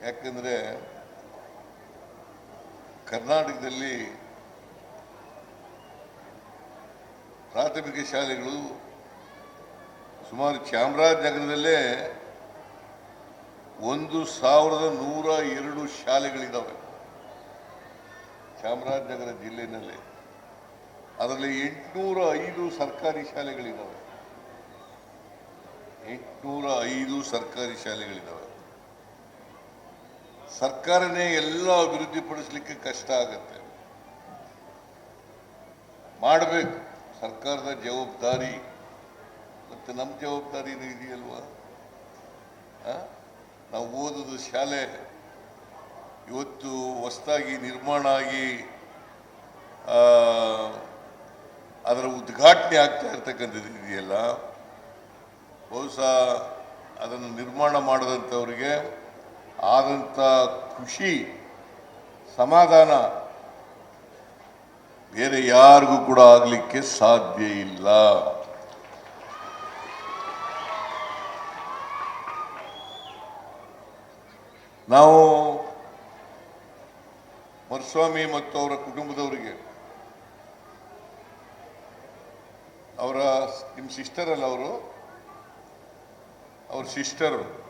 ಯಾಕಂದ್ರೆ ಕರ್ನಾಟಕದಲ್ಲಿ ಪ್ರಾಥಮಿಕ ಶಾಲೆಗಳು ಸುಮಾರು ಚಾಮರಾಜನಗರದಲ್ಲೇ ಒಂದು ಸಾವಿರದ ನೂರ ಎರಡು ಶಾಲೆಗಳಿದ್ದಾವೆ ಚಾಮರಾಜನಗರ ಜಿಲ್ಲೆಯಲ್ಲಿ ಅದರಲ್ಲಿ ಎಂಟುನೂರ ಐದು ಸರ್ಕಾರಿ ಶಾಲೆಗಳಿದ್ದಾವೆ ಎಂಟುನೂರ ಐದು ಸರ್ಕಾರಿ ಶಾಲೆಗಳಿದ್ದಾವೆ ಸರ್ಕಾರನೇ ಎಲ್ಲ ಅಭಿವೃದ್ಧಿಪಡಿಸಲಿಕ್ಕೆ ಕಷ್ಟ ಆಗುತ್ತೆ. ಮಾಡಬೇಕು. ಸರ್ಕಾರದ ಜವಾಬ್ದಾರಿ. ಮತ್ತು ನಮ್ಮ ಜವಾಬ್ದಾರಿನೂ ಇದೆಯಲ್ವಾ? ನಾವು ಓದೋದು ಶಾಲೆ. ಇವತ್ತು ಹೊಸದಾಗಿ ನಿರ್ಮಾಣ ಆಗಿ ಅದರ ಉದ್ಘಾಟನೆ ಆಗ್ತಾ ಇರ್ತಕ್ಕಂಥದ್ದು ಇದೆಯಲ್ಲ? ಬಹುಶಃ ಅದನ್ನು ನಿರ್ಮಾಣ ಮಾಡಿದಂಥವ್ರಿಗೆ ಆದಂಥ ಖುಷಿ ಸಮಾಧಾನ ಬೇರೆ ಯಾರಿಗೂ ಕೂಡ ಆಗಲಿಕ್ಕೆ ಸಾಧ್ಯ ಇಲ್ಲ. ನಾವು ಮರುಸ್ವಾಮಿ ಮತ್ತು ಅವರ ಕುಟುಂಬದವರಿಗೆ, ಅವರ, ನಿಮ್ಮ ಸಿಸ್ಟರ್ ಅಲ್ಲ ಅವರು, ಅವ್ರ ಸಿಸ್ಟರು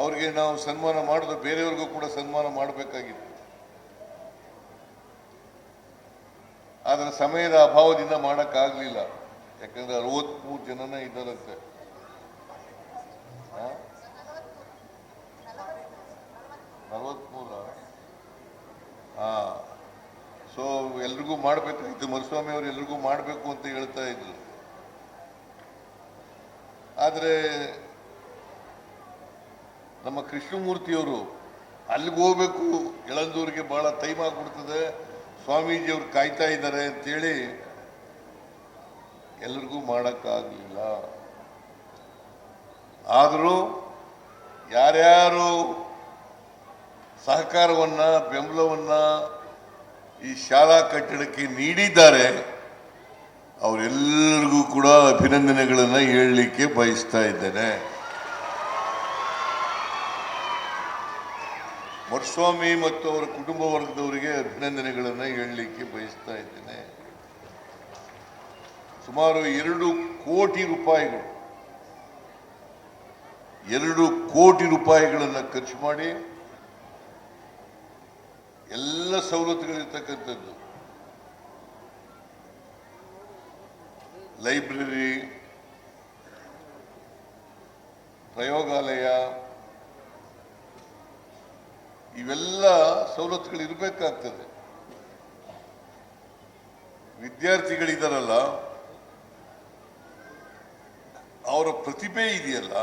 ಅವ್ರಿಗೆ ನಾವು ಸನ್ಮಾನ ಮಾಡಿದ್ರೆ ಬೇರೆಯವ್ರಿಗೂ ಕೂಡ ಸನ್ಮಾನ ಮಾಡಬೇಕಾಗಿತ್ತು. ಆದರೆ ಸಮಯದ ಅಭಾವದಿಂದ ಮಾಡೋಕ್ಕಾಗಲಿಲ್ಲ. ಯಾಕಂದ್ರೆ ಅರವತ್ಮೂರು ಜನನೇ ಇದ್ದಾರಂತೆ. ಹಾ ಸೊ ಎಲ್ರಿಗೂ ಮಾಡಬೇಕಾಗಿತ್ತು ಮರುಸ್ವಾಮಿ ಅವರು ಎಲ್ರಿಗೂ ಮಾಡಬೇಕು ಅಂತ ಹೇಳ್ತಾ ಇದ್ರು. ಆದರೆ ನಮ್ಮ ಕೃಷ್ಣಮೂರ್ತಿಯವರು ಅಲ್ಲಿಗೆ ಹೋಗ್ಬೇಕು. ಎಳಂದೂರಿಗೆ ಬಹಳ ಟೈಮ್ ಆಗ್ಬಿಡ್ತದೆ. ಸ್ವಾಮೀಜಿಯವ್ರು ಕಾಯ್ತಾ ಇದ್ದಾರೆ ಅಂತೇಳಿ ಎಲ್ರಿಗೂ ಮಾಡೋಕ್ಕಾಗಲಿಲ್ಲ. ಆದರೂ ಯಾರ್ಯಾರು ಸಹಕಾರವನ್ನು, ಬೆಂಬಲವನ್ನು ಈ ಶಾಲಾ ಕಟ್ಟಡಕ್ಕೆ ನೀಡಿದ್ದಾರೆ ಅವರೆಲ್ಲರಿಗೂ ಕೂಡ ಅಭಿನಂದನೆಗಳನ್ನು ಹೇಳಲಿಕ್ಕೆ ಬಯಸ್ತಾ ಇದ್ದೇನೆ. ಮರುಸ್ವಾಮಿ ಮತ್ತು ಅವರ ಕುಟುಂಬ ವರ್ಗದವರಿಗೆ ಅಭಿನಂದನೆಗಳನ್ನು ಹೇಳಲಿಕ್ಕೆ ಬಯಸ್ತಾ ಇದ್ದೇನೆ. ಸುಮಾರು ಎರಡು ಕೋಟಿ ರೂಪಾಯಿಗಳು, ಎರಡು ಕೋಟಿ ರೂಪಾಯಿಗಳನ್ನು ಖರ್ಚು ಮಾಡಿ ಎಲ್ಲ ಸವಲತ್ತುಗಳಿರ್ತಕ್ಕಂಥದ್ದು. ಲೈಬ್ರರಿ, ಪ್ರಯೋಗಾಲಯ ಇವೆಲ್ಲ ಸವಲತ್ತುಗಳು ಇರಬೇಕಾಗ್ತದೆ. ವಿದ್ಯಾರ್ಥಿಗಳಿದಾರಲ್ಲ, ಅವರ ಪ್ರತಿಭೆ ಇದೆಯಲ್ಲ,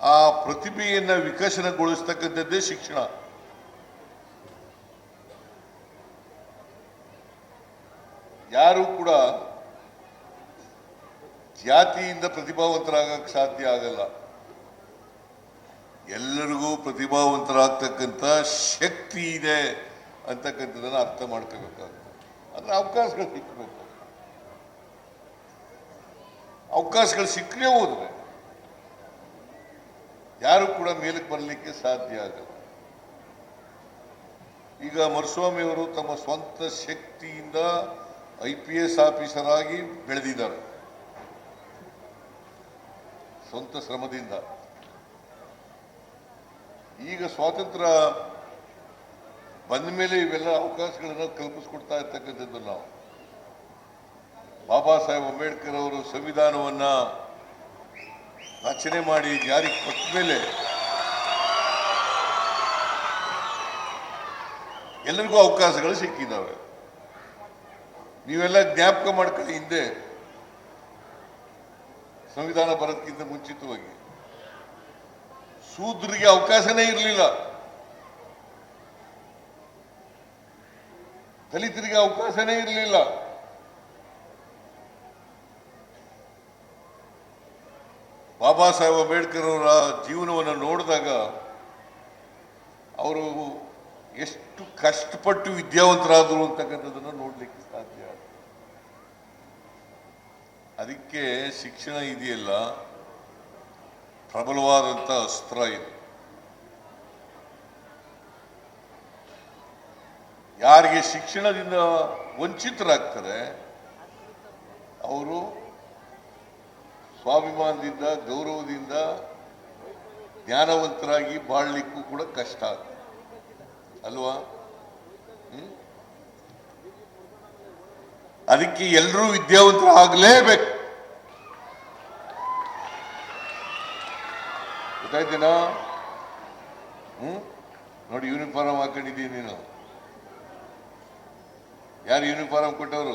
ಆ ಪ್ರತಿಭೆಯನ್ನ ವಿಕಸನಗೊಳಿಸ್ತಕ್ಕಂಥದ್ದೇ ಶಿಕ್ಷಣ. ಯಾರು ಕೂಡ ಜಾತಿಯಿಂದ ಪ್ರತಿಭಾವಂತರಾಗಕ್ಕೆ ಸಾಧ್ಯ ಆಗಲ್ಲ. ಎಲ್ಲರಿಗೂ ಪ್ರತಿಭಾವಂತರಾಗ್ತಕ್ಕಂಥ ಶಕ್ತಿ ಇದೆ ಅಂತಕ್ಕಂಥದ್ದನ್ನು ಅರ್ಥ ಮಾಡ್ಕೋಬೇಕಾಗುತ್ತೆ. ಅಂದರೆ ಅವಕಾಶಗಳು ಸಿಕ್ಕಬೇಕು ಅವಕಾಶಗಳು ಸಿಕ್ಕಲೇ ಹೋದ್ರೆ ಯಾರು ಕೂಡ ಮೇಲಕ್ಕೆ ಬರಲಿಕ್ಕೆ ಸಾಧ್ಯ ಆಗಲ್ಲ. ಈಗ ಮರುಸ್ವಾಮಿಯವರು ತಮ್ಮ ಸ್ವಂತ ಶಕ್ತಿಯಿಂದ ಐ ಪಿ ಎಸ್ ಆಫೀಸರ್ ಆಗಿ ಬೆಳೆದಿದ್ದಾರೆ. ಸ್ವಂತ ಶ್ರಮದಿಂದ. ಈಗ ಸ್ವಾತಂತ್ರ್ಯ ಬಂದ ಮೇಲೆ ಇವೆಲ್ಲ ಅವಕಾಶಗಳನ್ನು ಕಲ್ಪಿಸ್ಕೊಡ್ತಾ ಇರ್ತಕ್ಕಂಥದ್ದು ನಾವು. ಬಾಬಾ ಸಾಹೇಬ್ ಅಂಬೇಡ್ಕರ್ ಅವರು ಸಂವಿಧಾನವನ್ನ ರಚನೆ ಮಾಡಿ ಜಾರಿಗೆ ಕೊಟ್ಟ ಮೇಲೆ ಎಲ್ಲರಿಗೂ ಅವಕಾಶಗಳು ಸಿಕ್ಕಿದ್ದಾವೆ ನೀವೆಲ್ಲ ಜ್ಞಾಪಕ ಮಾಡ್ಕೊಳ್ಳಿ ಹಿಂದೆ. ಸಂವಿಧಾನ ಬರೋದಕ್ಕಿಂತ ಮುಂಚಿತವಾಗಿ. ಶೂದ್ರಿಗೆ ಅವಕಾಶನೇ ಇರಲಿಲ್ಲ. ದಲಿತರಿಗೆ ಅವಕಾಶನೇ ಇರಲಿಲ್ಲ. ಬಾಬಾ ಸಾಹೇಬ್ ಅಂಬೇಡ್ಕರ್ ಅವರ ಜೀವನವನ್ನು ನೋಡಿದಾಗ ಅವರು ಎಷ್ಟು ಕಷ್ಟಪಟ್ಟು ವಿದ್ಯಾವಂತರಾದರು ಅಂತಕ್ಕಂಥದ್ದನ್ನು ನೋಡಲಿಕ್ಕೆ ಸಾಧ್ಯ. ಅದಕ್ಕೆ ಶಿಕ್ಷಣ ಇದೆಯಲ್ಲ. ಪ್ರಬಲವಾದಂಥ ಅಸ್ತ್ರ ಇದು. ಯಾರಿಗೆ ಶಿಕ್ಷಣದಿಂದ ವಂಚಿತರಾಗ್ತಾರೆ, ಅವರು ಸ್ವಾಭಿಮಾನದಿಂದ, ಗೌರವದಿಂದ ಜ್ಞಾನವಂತರಾಗಿ ಬಾಳಲಿಕ್ಕೂ ಕೂಡ ಕಷ್ಟ ಆಗ್ತದೆ. ಅಲ್ವಾ? ಅದಕ್ಕೆ ಎಲ್ಲರೂ ವಿದ್ಯಾವಂತರು ಗೊತ್ತಾಯ್ತೇನಾ? ಹ್ಮ್? ನೋಡಿ ಯೂನಿಫಾರ್ಮ್ ಹಾಕೊಂಡಿದ್ದೀನಿ ನೀನು. ಯಾರು ಯೂನಿಫಾರ್ಮ್ ಕೊಟ್ಟವರು?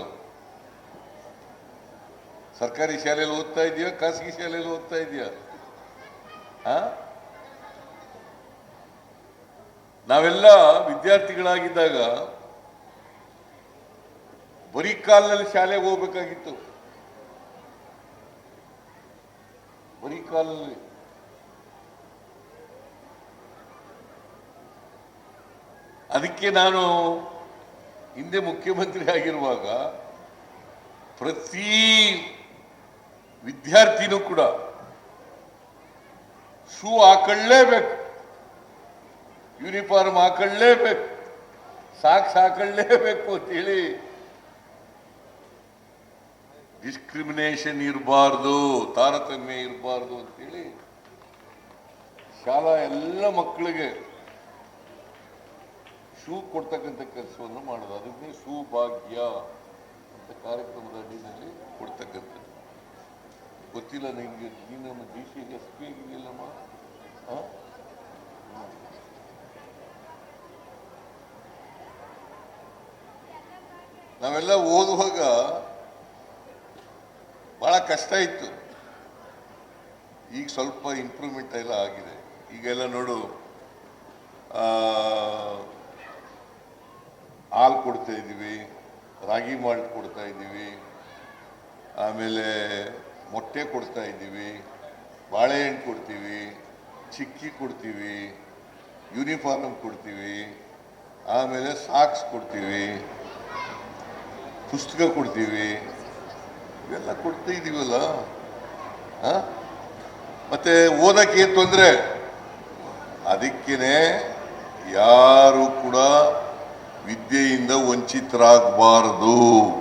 ಸರ್ಕಾರಿ ಶಾಲೆಯಲ್ಲಿ ಓದ್ತಾ ಇದೆಯಾ, ಖಾಸಗಿ ಶಾಲೆಯಲ್ಲಿ ಓದ್ತಾ ಇದೆಯಾ? ನಾವೆಲ್ಲ ವಿದ್ಯಾರ್ಥಿಗಳಾಗಿದ್ದಾಗ ಬರೀ ಕಾಲದಲ್ಲಿ ಶಾಲೆಗೆ ಹೋಗ್ಬೇಕಾಗಿತ್ತು. ಬರೀ ಕಾಲಲ್ಲಿ ಅದಕ್ಕೆ ನಾನು ಹಿಂದೆ ಮುಖ್ಯಮಂತ್ರಿ ಆಗಿರುವಾಗ ಪ್ರತಿ ವಿದ್ಯಾರ್ಥಿನೂ ಕೂಡ ಶೂ ಹಾಕೊಳ್ಳೇಬೇಕು, ಯೂನಿಫಾರ್ಮ್ ಹಾಕೊಳ್ಳೇಬೇಕು, ಸಾಕ್ಸ್ ಹಾಕೊಳ್ಳೇಬೇಕು ಅಂತೇಳಿ ಡಿಸ್ಕ್ರಿಮಿನೇಷನ್ ಇರಬಾರ್ದು, ತಾರತಮ್ಯ ಇರಬಾರ್ದು ಅಂತೇಳಿ ಶಾಲಾ ಎಲ್ಲ ಮಕ್ಕಳಿಗೆ ಶೂ ಕೊಡ್ತಕ್ಕಂಥ ಕೆಲಸವನ್ನು ಮಾಡೋದು. ಅದನ್ನೇ ಶೂ ಭಾಗ್ಯ ಅಂತ ಕಾರ್ಯಕ್ರಮದ ಅಡಿನಲ್ಲಿ ಕೊಡ್ತಕ್ಕಂಥದ್ದು. ಗೊತ್ತಿಲ್ಲ ನಿಮಗೆ ನೀನು ನಮ್ಮ ಸಿ ಎಸ್ ಪಿ ಆಗಿದೆಯಲ್ಲಮ್ಮ? ನಾವೆಲ್ಲ ಓದುವಾಗ ಭಾಳ ಕಷ್ಟ ಇತ್ತು. ಈಗ ಸ್ವಲ್ಪ ಇಂಪ್ರೂವ್ಮೆಂಟ್ ಎಲ್ಲ ಆಗಿದೆ. ಈಗೆಲ್ಲ ನೋಡು ಹಾಲು ಕೊಡ್ತಾ ಇದ್ದೀವಿ, ರಾಗಿ ಮಾಲ್ಟ್ ಕೊಡ್ತಾ ಇದ್ದೀವಿ, ಆಮೇಲೆ ಮೊಟ್ಟೆ ಕೊಡ್ತಾ ಇದ್ದೀವಿ, ಬಾಳೆಹಣ್ಣು ಕೊಡ್ತೀವಿ, ಚಿಕ್ಕಿ ಕೊಡ್ತೀವಿ, ಯೂನಿಫಾರ್ಮ್ ಕೊಡ್ತೀವಿ, ಆಮೇಲೆ ಸಾಕ್ಸ್ ಕೊಡ್ತೀವಿ, ಪುಸ್ತಕ ಕೊಡ್ತೀವಿ, ಇವೆಲ್ಲ ಕೊಡ್ತಾ ಇದ್ದೀವಲ್ಲ? ಮತ್ತೆ ಓದಕ್ಕೆ ಏನು ತೊಂದರೆ ಅದಕ್ಕೇನೆ ಯಾರು ಕೂಡ ವಿದ್ಯೆಯಿಂದ ವಂಚಿತರಾಗಬಾರದು.